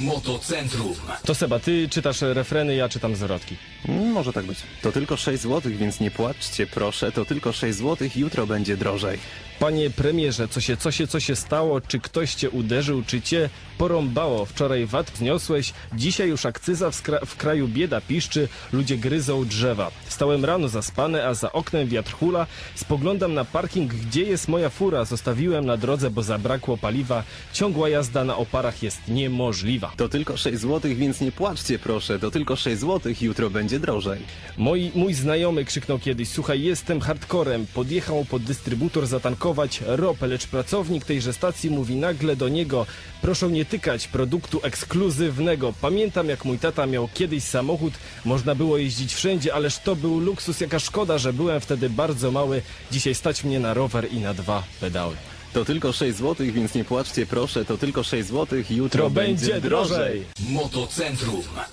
Motocentrum. To Seba, ty czytasz refreny, ja czytam zwrotki. Mm, Może tak być. To tylko 6 zł, więc nie płaczcie, proszę. To tylko 6 zł, jutro będzie drożej. Panie premierze, co się, co się, co się stało? Czy ktoś cię uderzył, czy cię porąbało? Wczoraj VAT wzniosłeś, dzisiaj już akcyza w, w kraju bieda piszczy, ludzie gryzą drzewa. Stałem rano zaspany, a za oknem wiatr hula. Spoglądam na parking, gdzie jest moja fura. Zostawiłem na drodze, bo zabrakło paliwa. Ciągła jazda na oparach jest niemożliwa. To tylko 6 zł, więc nie płaczcie, proszę. To tylko 6 zł, jutro będzie drożej. Moi, mój znajomy krzyknął kiedyś, słuchaj, jestem hardcorem. Podjechał pod dystrybutor ropę, lecz pracownik tejże stacji mówi nagle do niego, proszę nie tykać produktu ekskluzywnego. Pamiętam jak mój tata miał kiedyś samochód, można było jeździć wszędzie, ależ to był luksus, jaka szkoda, że byłem wtedy bardzo mały. Dzisiaj stać mnie na rower i na dwa pedały. To tylko 6 zł, więc nie płaczcie, proszę. To tylko 6 zł, jutro To będzie drożej! Motocentrum.